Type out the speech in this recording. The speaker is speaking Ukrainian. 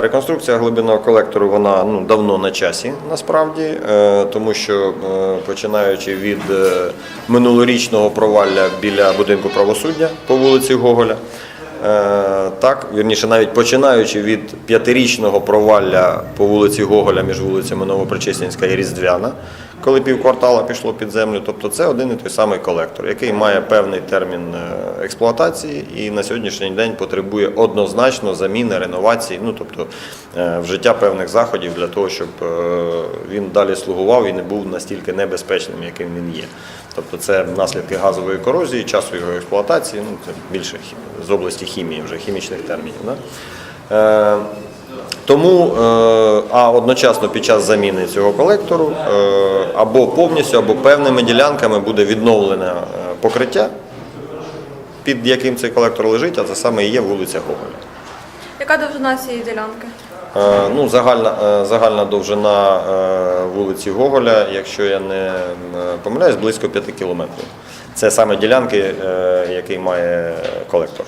Реконструкція глибинного колектору вона ну, давно на часі насправді, е, тому що е, починаючи від е, минулорічного провалля біля будинку правосуддя по вулиці Гоголя, так, вірніше, навіть починаючи від п'ятирічного провалля по вулиці Гоголя між вулицями Новопричистінська і Різдвяна, коли півквартала пішло під землю. Тобто це один і той самий колектор, який має певний термін е, експлуатації і на сьогоднішній день потребує однозначно заміни, реновації, ну тобто е, вжиття певних заходів для того, щоб е, він далі слугував і не був настільки небезпечним, яким він є. Тобто це наслідки газової корозії, часу його експлуатації, ну це більше хі- з області хімії, вже хімічних термінів. Да? Е, тому, е, а одночасно під час заміни цього колектору е, або повністю, або певними ділянками буде відновлене покриття, під яким цей колектор лежить, а це саме і є вулиця Гоголя. Яка довжина цієї ділянки? Е, Ну, загальна, загальна довжина вулиці Гоголя, якщо я не помиляюсь, близько 5 кілометрів. Це саме ділянки, е, який має колектор.